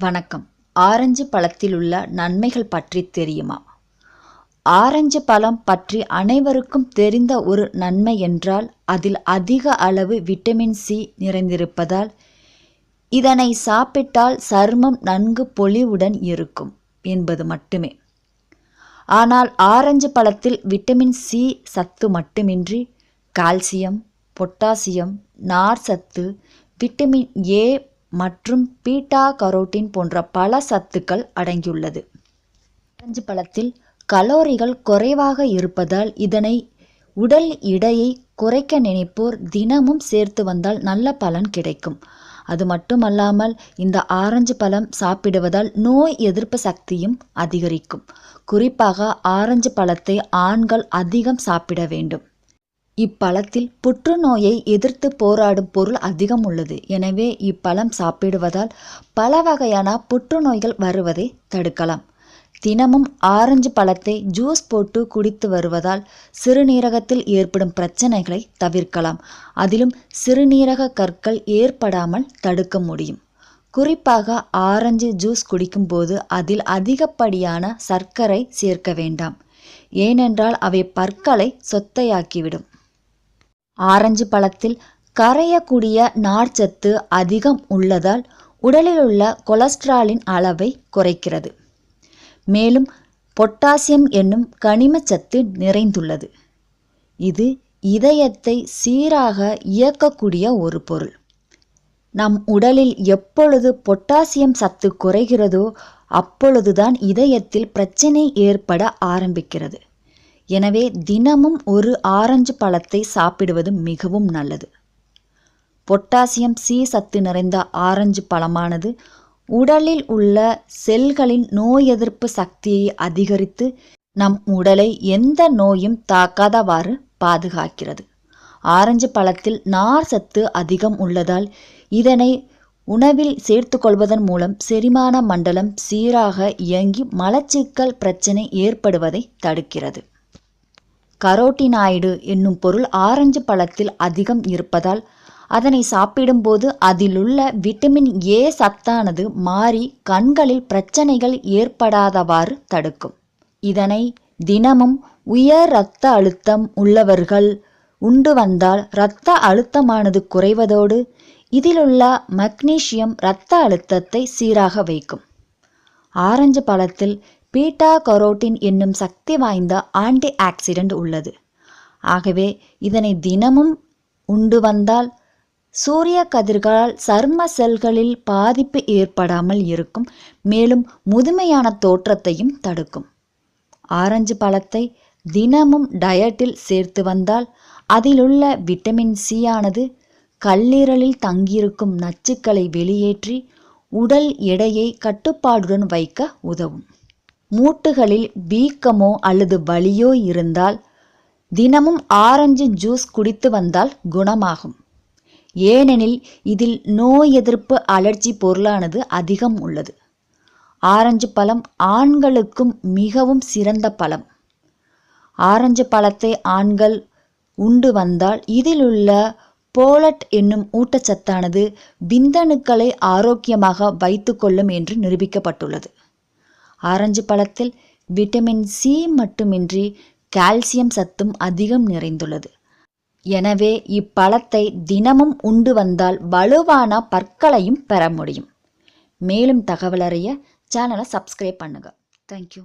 வணக்கம். ஆரஞ்சு பழத்தில் உள்ள நன்மைகள் பற்றி தெரியுமா? ஆரஞ்சு பழம் பற்றி அனைவருக்கும் தெரிந்த ஒரு நன்மை என்றால் அதில் அதிக அளவு விட்டமின் சி நிறைந்திருப்பதால் இதனை சாப்பிட்டால் சருமம் நன்கு பொலிவுடன் இருக்கும் என்பது மட்டுமே. ஆனால் ஆரஞ்சு பழத்தில் விட்டமின் சி சத்து மட்டுமின்றி கால்சியம் பொட்டாசியம் நார் சத்து விட்டமின் ஏ மற்றும் பீட்டா கரோட்டின் போன்ற பல சத்துக்கள் அடங்கியுள்ளது. ஆரஞ்சு பழத்தில் கலோரிகள் குறைவாக இருப்பதால் இதனை உடல் எடையை குறைக்க நினைப்போர் தினமும் சேர்த்து வந்தால் நல்ல பலன் கிடைக்கும். அது மட்டுமல்லாமல் இந்த ஆரஞ்சு பழம் சாப்பிடுவதால் நோய் எதிர்ப்பு சக்தியும் அதிகரிக்கும். குறிப்பாக ஆரஞ்சு பழத்தை ஆண்கள் அதிகம் சாப்பிட வேண்டும். இப்பழத்தில் புற்றுநோயை எதிர்த்து போராடும் பொருள் அதிகம் உள்ளது எனவே இப்பழம் சாப்பிடுவதால் பல வகையான புற்றுநோய்கள் வருவதை தடுக்கலாம். தினமும் ஆரஞ்சு பழத்தை ஜூஸ் போட்டு குடித்து வருவதால் சிறுநீரகத்தில் ஏற்படும் பிரச்சனைகளை தவிர்க்கலாம். அதிலும் சிறுநீரக கற்கள் ஏற்படாமல் தடுக்க முடியும். குறிப்பாக ஆரஞ்சு ஜூஸ் குடிக்கும்போது அதில் அதிகப்படியான சர்க்கரை சேர்க்க வேண்டாம். ஏனென்றால் அவை பற்களை சொத்தையாக்கிவிடும். ஆரஞ்சு பழத்தில் கரையக்கூடிய நார்ச்சத்து அதிகம் உள்ளதால் உடலில் உள்ள கொலஸ்ட்ராலின் அளவை குறைக்கிறது. மேலும் பொட்டாசியம் என்னும் கனிமச்சத்து நிறைந்துள்ளது. இது இதயத்தை சீராக இயக்கக்கூடிய ஒரு பொருள். நம் உடலில் எப்பொழுது பொட்டாசியம் சத்து குறைகிறதோ அப்பொழுதுதான் இதயத்தில் பிரச்சனை ஏற்பட ஆரம்பிக்கிறது. எனவே தினமும் ஒரு ஆரஞ்சு பழத்தை சாப்பிடுவது மிகவும் நல்லது. பொட்டாசியம் சி சத்து நிறைந்த ஆரஞ்சு பழமானது உடலில் உள்ள செல்களின் நோய் எதிர்ப்பு சக்தியை அதிகரித்து நம் உடலை எந்த நோயும் தாக்காதவாறு பாதுகாக்கிறது. ஆரஞ்சு பழத்தில் நார் சத்து அதிகம் உள்ளதால் இதனை உணவில் சேர்த்துக்கொள்வதன் மூலம் செரிமான மண்டலம் சீராக இயங்கி மலச்சிக்கல் பிரச்சனை ஏற்படுவதை தடுக்கிறது. கரோட்டினாய்டு என்னும் பொருள் ஆரஞ்சு பழத்தில் அதிகம் இருப்பதால் அதனை சாப்பிடும்போது அதிலுள்ள விட்டமின் ஏ சத்தானது மாறி கண்களில் பிரச்சனைகள் ஏற்படாதவாறு தடுக்கும். இதனை தினமும் உயர் இரத்த அழுத்தம் உள்ளவர்கள் உண்டு வந்தால் இரத்த அழுத்தமானது குறைவதோடு இதிலுள்ள மக்னீசியம் இரத்த அழுத்தத்தை சீராக வைக்கும். ஆரஞ்சு பழத்தில் பீட்டா கரோட்டின் என்னும் சக்தி வாய்ந்த ஆன்டி ஆக்சிடென்ட் உள்ளது. ஆகவே இதனை தினமும் உண்டு வந்தால் சூரிய கதிர்களால் சர்ம செல்களில் பாதிப்பு ஏற்படாமல் இருக்கும் மேலும் முதுமையான தோற்றத்தையும் தடுக்கும். ஆரஞ்சு பழத்தை தினமும் டயட்டில் சேர்த்து வந்தால் அதிலுள்ள விட்டமின் சி ஆனது கல்லீரலில் தங்கியிருக்கும் நச்சுக்களை வெளியேற்றி உடல் எடையை கட்டுப்பாடுடன் வைக்க உதவும். மூட்டுகளில் வீக்கமோ அல்லது வலியோ இருந்தால் தினமும் ஆரஞ்சு ஜூஸ் குடித்து வந்தால் குணமாகும். ஏனெனில் இதில் நோய் எதிர்ப்பு அலர்ஜி பொருளானது அதிகம் உள்ளது. ஆரஞ்சு பழம் ஆண்களுக்கும் மிகவும் சிறந்த பழம். ஆரஞ்சு பழத்தை ஆண்கள் உண்டு வந்தால் இதிலுள்ள போலட் என்னும் ஊட்டச்சத்தானது விந்தணுக்களை ஆரோக்கியமாக வைத்துக்கொள்ளும் என்று நிரூபிக்கப்பட்டுள்ளது. ஆரஞ்சு பழத்தில் விட்டமின் சி மட்டுமின்றி கால்சியம் சத்தும் அதிகம் நிறைந்துள்ளது. எனவே இப்பழத்தை தினமும் உண்டு வந்தால் வலுவான பற்களையும் பெற முடியும். மேலும் தகவல் சேனலை சப்ஸ்கிரைப் பண்ணுங்கள் தேங்க்யூ